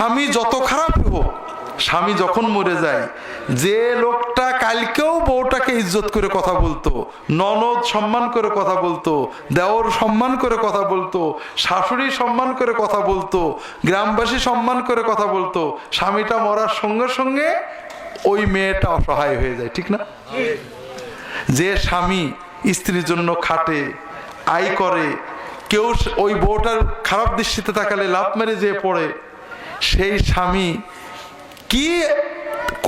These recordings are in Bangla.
স্বামী যত খারাপ হোক, স্বামী যখন মরে যায়, যে লোকটা কালকেও বউটাকে ইজ্জত করে কথা বলতো, ননদ সম্মান করে কথা বলতো, দেওর সম্মান করে কথা বলতো, শাশুড়ি সম্মান করে কথা বলতো, গ্রামবাসী সম্মান করে কথা বলতো, স্বামীটা মরার সঙ্গে সঙ্গে ওই মেয়েটা অসহায় হয়ে যায়, ঠিক না? যে স্বামী স্ত্রীর জন্য খাটে, আয় করে, কেউ ওই বউটার খারাপ দৃষ্টিতে তাকালে লাভ মেরে যেয়ে পড়ে সেই স্বামী কি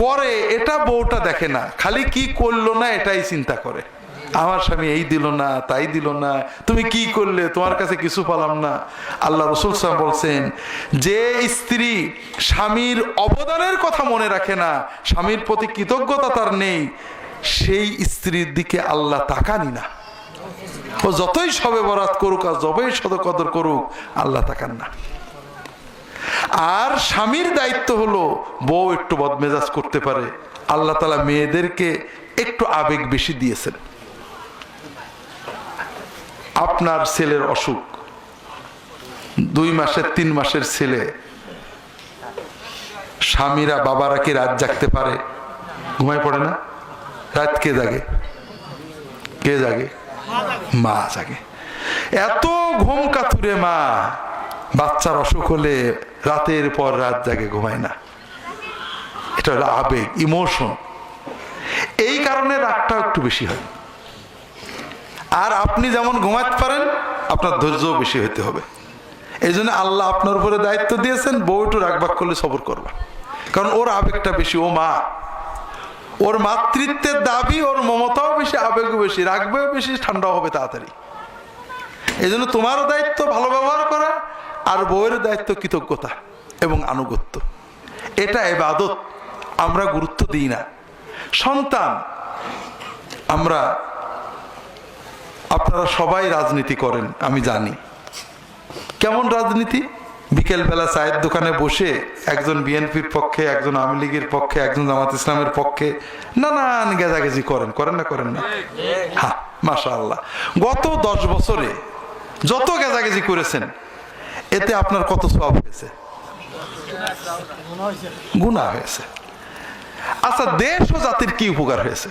করে, এটা বউটা দেখে না, খালি কি করল না এটাই চিন্তা করে। আমার স্বামী এই দিল না, তাই দিল না, তুমি কি করলে, তোমার কাছে কিছু পালাম না। আল্লাহ রসুল সাহেব বলছেন, যে স্ত্রী স্বামীর অবদানের কথা মনে রাখে না, স্বামীর প্রতি কৃতজ্ঞতা তার নেই, সেই স্ত্রীর দিকে আল্লাহ তাকানি না। ও যতই সবে বরাত করুক আর যতই সদকদর করুক, আল্লাহ তাকান না। আর স্বামীর দায়িত্ব হলো বউ একটু বদমেজাজ করতে পারে। আল্লাহ তালা মেয়েদেরকে একটু আবেগ বেশি দিয়েছেন। আপনার ছেলের অসুখ, দুই মাসের, তিন মাসের ছেলে, স্বামীরা বাবারা কি রাত জাগতে পারে? ঘুমাই পড়ে না? রাত কে জাগে? কে জাগে? মা জাগে। এত ঘুম কাতুরে মা। বাচ্চার অসুখ হলে রাতের পর রাত জাগে, ঘুমায় না। এটা হলো আবেগ, ইমোশন। এই কারণে রাগটা একটু বেশি হয়। আর আপনি যেমন ঘুমাতে পারেন, আপনার ধৈর্যও বেশি হতে হবে। এই জন্য আল্লাহ আপনার উপরে দায়িত্ব দিয়েছেন, বউ একটু রাগবাগ করলে সবর করবা। কারণ ওর আবেগটা বেশি, ও মা। ওর মাতৃত্বের দাবি, ওর মমতাও বেশি, আবেগও বেশি রাখবেও বেশি, ঠান্ডাও হবে তাড়াতাড়ি। এই জন্য তোমারও দায়িত্ব ভালো ব্যবহার করা আর বউয়ের দায়িত্ব কৃতজ্ঞতা এবং আনুগত্য। এটা এবাদত আমরা গুরুত্ব দিই না। সন্তান, আমরা, আপনারা সবাই রাজনীতি করেন, আমি জানি। কেমন রাজনীতি? বিকেলবেলা চায়ের দোকানে বসে একজন বিএনপির পক্ষে, একজন আওয়ামী লীগের পক্ষে, একজন জামাত ইসলামের পক্ষে নানান গেজাগেজি করেন করেন না করেন না? হ্যাঁ মাশা আল্লাহ গত দশ বছরে যত গেজাগেজি করেছেন এতে আপনার কত সব হয়েছে? গুণা হয়েছে। আচ্ছা দেশ ও জাতির কি উপকার হয়েছে?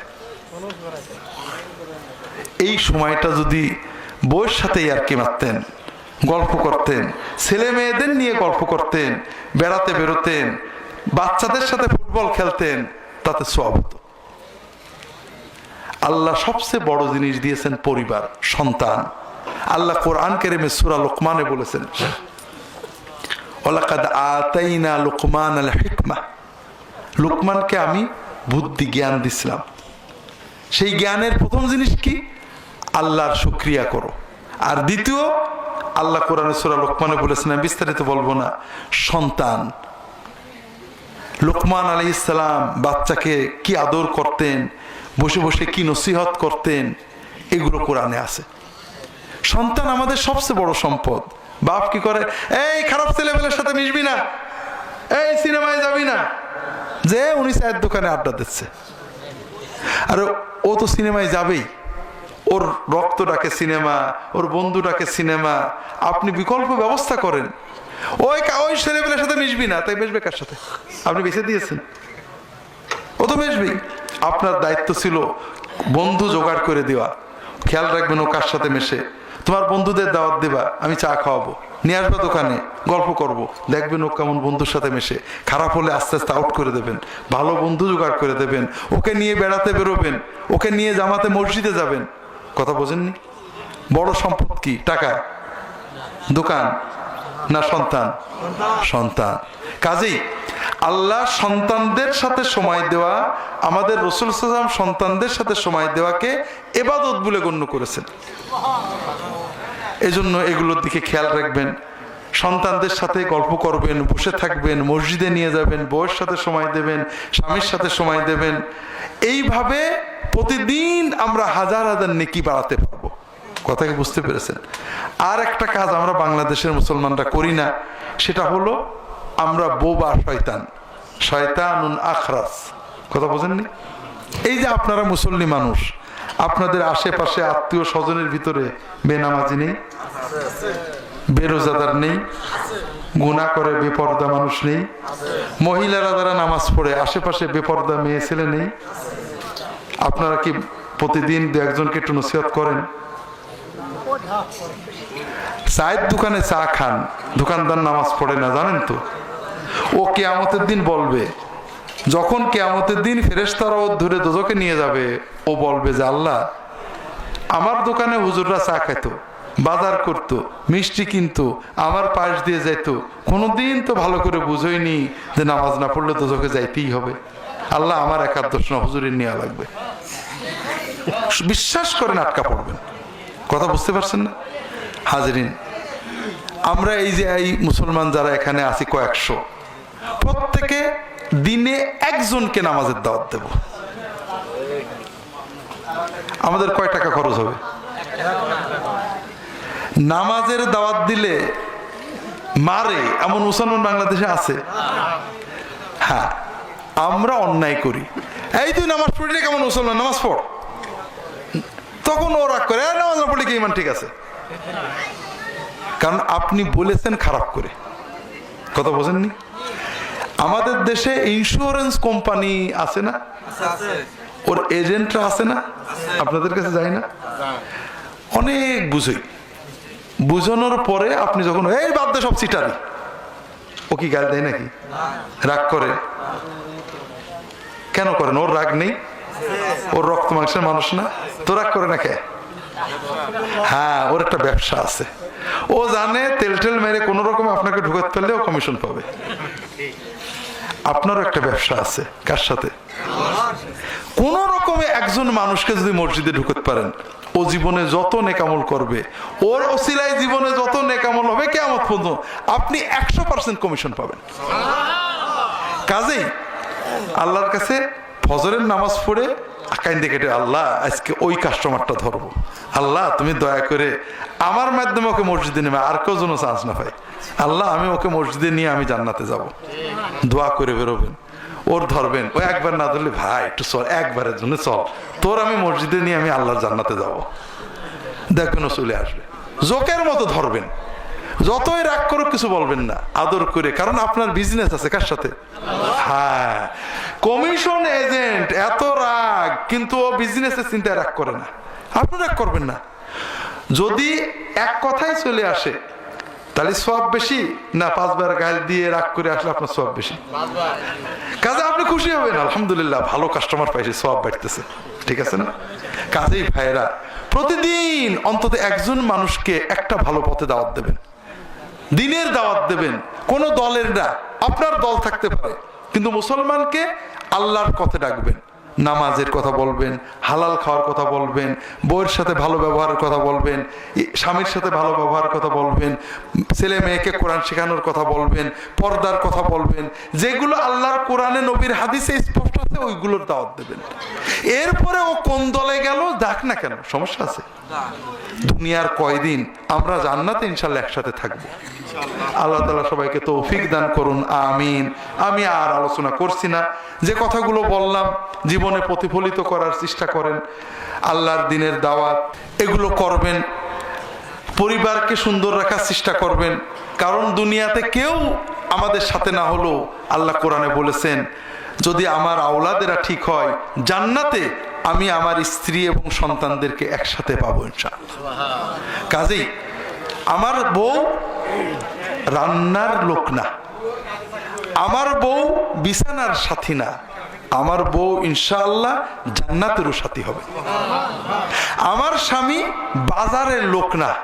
এই সময়টা যদি বউয়ের সাথে আর কি মারতেন, গল্প করতেন, ছেলে মেয়েদের নিয়ে গল্প করতেন, বেড়াতে বেরোতেন, বাচ্চাদের সাথে ফুটবল খেলতেন, তাতে সব হতো। আল্লাহ সবচেয়ে বড় জিনিস দিয়েছেন পরিবার, সন্তান। আল্লাহ কোরআন কেরেমে সুরা লোকমানে বলেছেন ওলাকাদ আতাইনা লোকমান আল হিকমা। লোকমানকে আমি বুদ্ধি জ্ঞান দিছিলাম। সেই জ্ঞানের প্রথম জিনিস কি? আল্লাহর শুক্রিয়া করো। আর দ্বিতীয়, আল্লাহ কোরআনে সুরা লোকমানে বলেছেন বিস্তারিত বলব না, সন্তান। লোকমান আলি ইসলাম বাচ্চাকে কি আদর করতেন, বসে বসে কি নসিহত করতেন, এগুলো কোরআনে আছে। সন্তান আমাদের সবচেয়ে বড় সম্পদ। বাপ কি করে? এই খারাপ ছেলেমেয়ের সাথে মিশবি না। এই সিনেমায় যাবি না। যে উনি চায়ের দোকানে আড্ডা দিচ্ছে। আর ও তো সিনেমায় যাবেই। ওর রক্ত ডাকে সিনেমা, ওর বন্ধু ডাকে সিনেমা, আপনি বিকল্প ব্যবস্থা করেন। ওই ওই ছেলেবেলার সাথে মিশবি না। তাই মিশবে কার সাথে? আপনি বেছে দিয়েছেন। ও তো মিশবেই। আপনার দায়িত্ব ছিল বন্ধু জোগাড় করে দেওয়া। খেয়াল রাখবেন ও কার সাথে মেশে। তোমার বন্ধুদের দাওয়াত দেবা, আমি চা খাওয়াবো। নিয়ে আসব দোকানে, গল্প করব। দেখবেন ও কেমন বন্ধুর সাথে মেশে। খারাপ হলে আস্তে আস্তে আউট করে দেবেন। ভালো বন্ধু জোগাড় করে দেবেন। ওকে নিয়ে বেড়াতে বেরোবেন। ওকে নিয়ে জামাতে মসজিদে যাবেন। কথা বোঝেননি? বড় সম্পদ কি? টাকা? দোকান? না সন্তান? সন্তান। কাজেই আল্লাহ সন্তানদের সাথে সময় দেওয়া, আমাদের রসুল সাল্লাম সন্তানদের সাথে সময় দেওয়াকে এবাদত বলে গণ্য করেছেন। এজন্য এগুলোর দিকে খেয়াল রাখবেন। সন্তানদের সাথে গল্প করবেন, বসে থাকবেন, মসজিদে নিয়ে যাবেন, বউয়ের সাথে সময় দেবেন, স্বামীর সাথে সময় দেবেন। এইভাবে প্রতিদিন আমরা হাজার হাজার নেকি বাড়াতে পারব। কথাকে বুঝতে পেরেছেন? আর একটা কাজ আমরা বাংলাদেশের মুসলমানরা করি না, সেটা হলো আমরা বোবা শয়তান। শয়তানুন আখরাস। কথা বোঝেননি? এই যে আপনারা মুসল্লি মানুষ আপনাদের আশেপাশে আত্মীয় স্বজনের ভিতরে বেনামাজি নেই, বেরোজাদার নেই গুণা করে বেপর্দা মানুষ নেই, মহিলারা যারা নামাজ পড়ে, আশেপাশে বেপর্দা মেয়ে ছেলে নেই, আপনারা কি প্রতিদিন দু একজনকে একটু নসিহত করেন? চায়ের দোকানে চা খান, দোকানদার নামাজ পড়ে না, জানেন তো? ও কেয়ামতের দিন বলবে যখন কেয়ামতের দিন ফেরেশতারা ও ধরে দোজকে নিয়ে যাবে, ও বলবে যে আল্লাহ, আমার দোকানে হুজুররা চা খাইতো, বাজার করতো, মিষ্টি কিনতো, আমার পাশ দিয়ে যাইতো। কোনোদিন তো ভালো করে বুঝইনি যে নামাজ না পড়লে চোখে যাইতেই হবে। আল্লাহ আমার একাদশ না হুজুরের নেওয়া লাগবে। বিশ্বাস করেন আটকা পড়বেন। কথা বুঝতে পারছেন না? হাজরিন, আমরা এই যে এই মুসলমান যারা এখানে আছি কয়েকশো, প্রত্যেকে দিনে একজনকে নামাজের দাওয়াত দেব। আমাদের কয় টাকা খরচ হবে? নামাজের দাওয়াত দিলে মারে এমন মুসলমান বাংলাদেশে আছে? হ্যাঁ আমরা অন্যায় করি। এই তুই নামাজ পড়ি কেমন মুসলমান? নামাজ পড়। তখন ও রাগ করে "এ, নামাজ না পড়লে কি ইমান ঠিক আছে? কারণ আপনি বলেছেন খারাপ করে। কথা বোঝেননি? আমাদের দেশে ইন্স্যুরেন্স কোম্পানি আছে না? ওর এজেন্টরা আছে না? আপনাদের কাছে যায় না? অনেক বুঝই বুঝানোর পরে আপনি যখন এই বাদ দে সব সিটারি ও কি গাল দেয় নাকি? রাগ করে। কেন করেন? ওর রাগ নেই? ওর রক্ত মাংসের মানুষ না? তো রাগ করে না কে? হ্যাঁ ওর একটা ব্যবসা আছে। ও জানে তেল টেল মেরে কোন রকম আপনাকে ঢুকাতে পারলে ও কমিশন পাবে। আপনারও একটা ব্যবসা আছে। কার সাথে? কোন রকমে একজন মানুষকে যদি মসজিদে ঢুকতে পারেন, ও জীবনে যত নেকামল করবে, ওর অসিলায় জীবনে যত নেকামল হবে কেমন পর্যন্ত আপনি একশো পার্সেন্ট কমিশন পাবেন। কাজেই আল্লাহর কাছে ফজরের নামাজ পড়ে আকাইন দেখে আল্লাহ, আজকে ওই কাস্টমারটা ধরবো। আল্লাহ, তুমি দয়া করে আমার মাধ্যমে ওকে মসজিদে নেবে আর কেউ যেন চান্স না পাই আল্লাহ, আমি ওকে মসজিদে নিয়ে আমি জান্নাতে যাব। দোয়া করে বেরোবেন। ওর ধরবেন। ও একবার না ধরলে, ভাই, একটু চল, একবারের জন্য চল। তোর আমি মসজিদে নিয়ে আমি আল্লাহর জান্নাতে যাব। দেখবেন ও চলে আসবে। জোকের মতো ধরবেন। যতই রাগ করুক, কিছু বলবেন না। আদর করে, কারণ আপনার বিজনেস আছে কার সাথে? হ্যাঁ। কমিশন এজেন্ট এত রাগ, কিন্তু ও বিজনেসের চিন্তায় রাগ করে না। আপনি রাগ করবেন না। যদি এক কথাই চলে আসে, তাহলে সব বেশি না, পাঁচবার গাল দিয়ে রাগ করে আসলে আপনার সব বেশি। কাজে আপনি খুশি হবেন, আলহামদুলিল্লাহ, ভালো কাস্টমার পাইছে, সব বাড়তেছে। ঠিক আছে না? কাজেই ভাইরা প্রতিদিন অন্তত একজন মানুষকে একটা ভালো পথে দাওয়াত দেবেন। দিনের দাওয়াত দেবেন, কোন দলের না, আপনার দল থাকতে পারে। কিন্তু মুসলমানকে আল্লাহর পথে ডাকবেন, নামাজের কথা বলবেন, হালাল খাওয়ার কথা বলবেন, বউয়ের সাথে ভালো ব্যবহারের কথা বলবেন স্বামীর সাথে ভালো ব্যবহারের কথা বলবেন, ছেলে মেয়েকে কোরআন শেখানোর কথা বলবেন, পর্দার কথা বলবেন, যেগুলো আল্লাহর কোরআনে নবীর হাদিসে স্পষ্ট আছে, ওইগুলোর দাওয়াত দেবেন। এরপরে ও কোন দলে গেল দেখ না কেন, সমস্যা আছে। দুনিয়ার কয়দিন আমরা জান্নাতে ইনশাল্লাহ একসাথে থাকব। আল্লাহ তালা সবাইকে তৌফিক দান করুন, আমিন। আমি আর আলোচনা করছি না। যে কথাগুলো বললাম, জীবনে প্রতিফলিত করার চেষ্টা করেন। আল্লাহর দিনের দাওয়াত, এগুলো করবেন। পরিবারকে সুন্দর রাখার চেষ্টা করবেন। কারণ দুনিয়াতে কেউ আমাদের সাথে না হলেও আল্লাহ কোরআনে বলেছেন, যদি আমার আওলাদেরা ঠিক হয়, জান্নাতে আমি আমার স্ত্রী এবং সন্তানদেরকে একসাথে পাবো, ইনশাআল্লাহ। কাজেই আমার বউ রান্নার লোক না। আমার বউ বিছানার সাথী না। আমার বউ ইনশাআল্লাহ জান্নাতেরও সাথী হবে। আমার স্বামী বাজারের লোক না।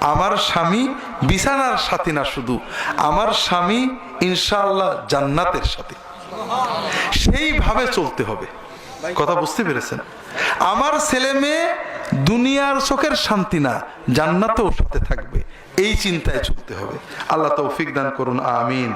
আমার স্বামী বিছানার সাথী না শুধু। আমার স্বামী ইনশাআল্লাহ জান্নাতের সাথী। সেইভাবে চলতে হবে। কথা বুঝতে পেরেছেন? আমার ছেলে মেয়ে দুনিয়ার চোখের শান্তি না, জান্নাতেও সাথে থাকবে। এই চিন্তায় চলতে হবে। আল্লাহ তৌফিক দান করুন, আমিন।